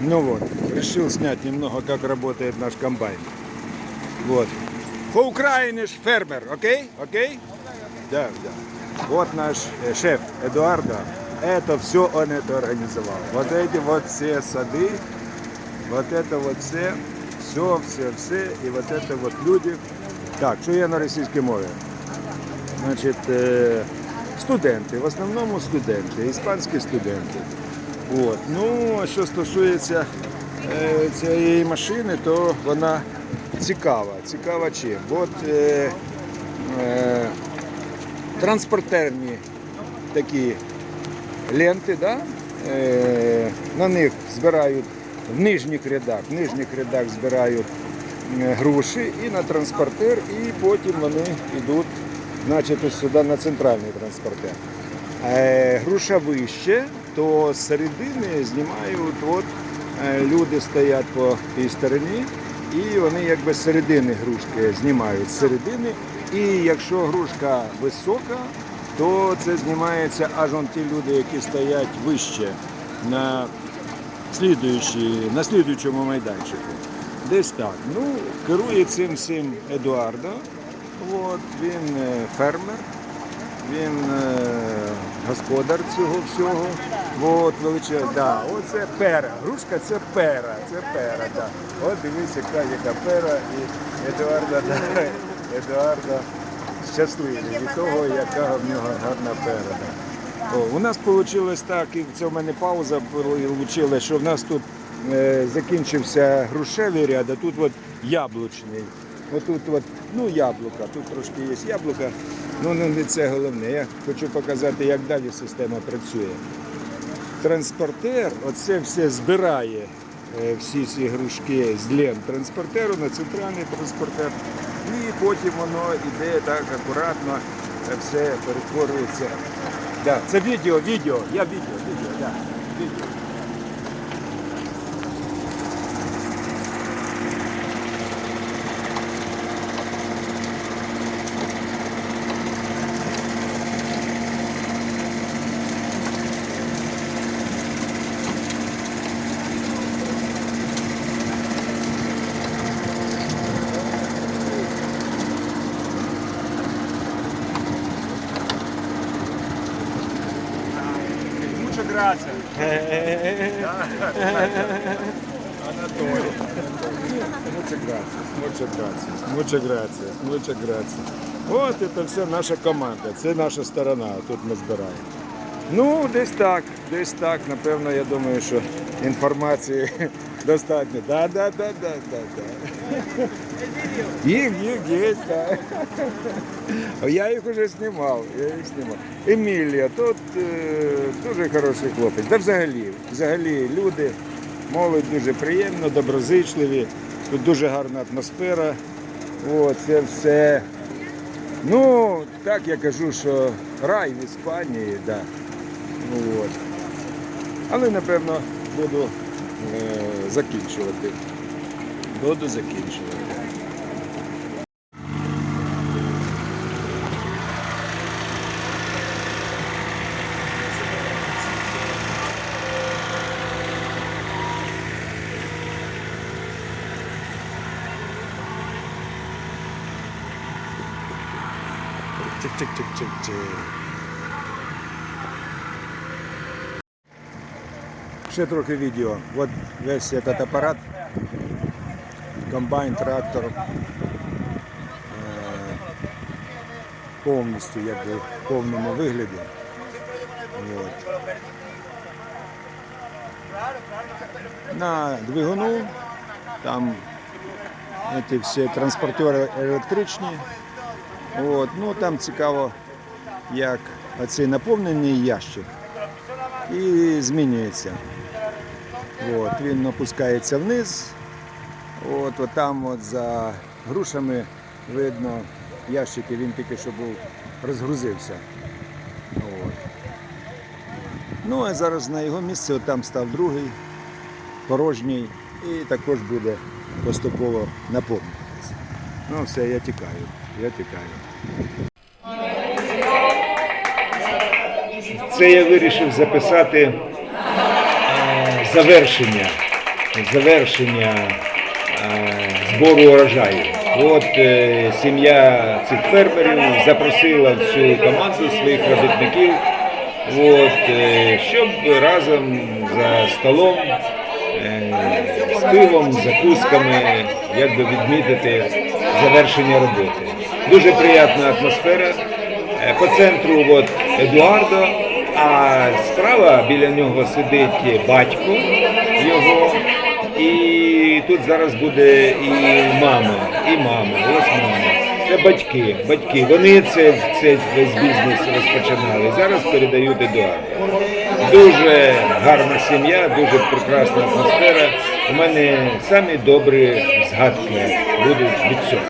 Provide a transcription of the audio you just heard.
Ну вот, решил снять немного, как работает наш комбайн. Вот. По-украиниsch фермер, окей? Окей? Да, да. Вот наш э, шеф Эдуардо. Это все он это организовал. Вот эти вот все сады, вот это вот все, все, все, все, і вот это вот люди. Так, що є на російській мові? Значить, е, студенти, в основному студенти, іспанські студенти. От. Ну, що стосується е, цієї машини, то вона цікава. Цікава чим? От е, е, транспортерні такі ленти, да? е, на них збирають в нижніх рядах, в нижніх рядах збирають е, груші і на транспортер, і потім вони йдуть значить, сюди на центральний транспортер. Е, груша вище, то з середини знімають, от е, люди стоять по тій стороні, і вони якби з середини грушки знімають з середини. І якщо грушка висока, то це знімається аж он ті люди, які стоять вище на, на слідуючому майданчику. Десь так. Ну, керує цим всім Едуардо. От, він е, фермер, він е, господар цього всього. От, величезна. Да, оце пера. Грушка це пера. Це пера. Да. От дивись, яка, яка пера. І Едуарда, да, Едуарда щасливий від того, яка в нього гарна пера. Да. О, у нас вийшло так, і це в мене пауза вийшла, що в нас тут е, закінчився грушевий ряд, а тут от яблучний. Отут от, ну, яблука, тут трошки є яблука, ну ну, не це головне. Я хочу показати, як далі система працює. Транспортер, оце все збирає е, всі ці грушки з лент транспортеру на центральний транспортер. І потім воно йде так акуратно, все перетворюється. Да, це відео, відео, я відео, відео, да, відео. Muchas gracias, muchas gracias, muchas gracias. От це все наша команда, це наша сторона, тут ми збираємо. Ну, десь так, десь так, напевно, я думаю, що інформації достатньо. Да, да, да, да, да, да. Їх, їх, є, так. Я їх вже знімав, я їх знімав. Емілія, тут е, дуже хороший хлопець. Да взагалі, взагалі люди, молодь дуже приємно, доброзичливі, тут дуже гарна атмосфера. О, це все. Ну, так я кажу, що рай в Іспанії, да. Ну, От. Але напевно буду е, закінчувати. Буду закінчувати. Чик-чик-чик-чик-чик. Ще трохи відео. От весь этот апарат, комбайн, трактор. е, Повністю, якби в повному вигляді. От. На двигуну там ці всі транспортери електричні. От, ну там цікаво, як оцей наповнений ящик і змінюється. От, він опускається вниз. От, от там от за грушами видно ящики, він тільки що був розгрузився. От. Ну а зараз на його місце от там став другий, порожній, і також буде поступово наповнюватися. Ну все, я тікаю. Я тікаю. Це я вирішив записати завершення завершення е, збору урожаю. От е, сім'я цих фермерів запросила всю команду своїх робітників, от, е, щоб разом за столом з пивом, закусками, як би відмітити завершення роботи. Дуже приємна атмосфера. По центру от Едуардо, а справа біля нього сидить батько його. І тут зараз буде і мама, і мама, ось мама. Це батьки, батьки. Вони це, це весь бізнес розпочинали. Зараз передають Едуарду. Дуже гарна сім'я, дуже прекрасна атмосфера. У мене самі добрі згадки будуть від цього.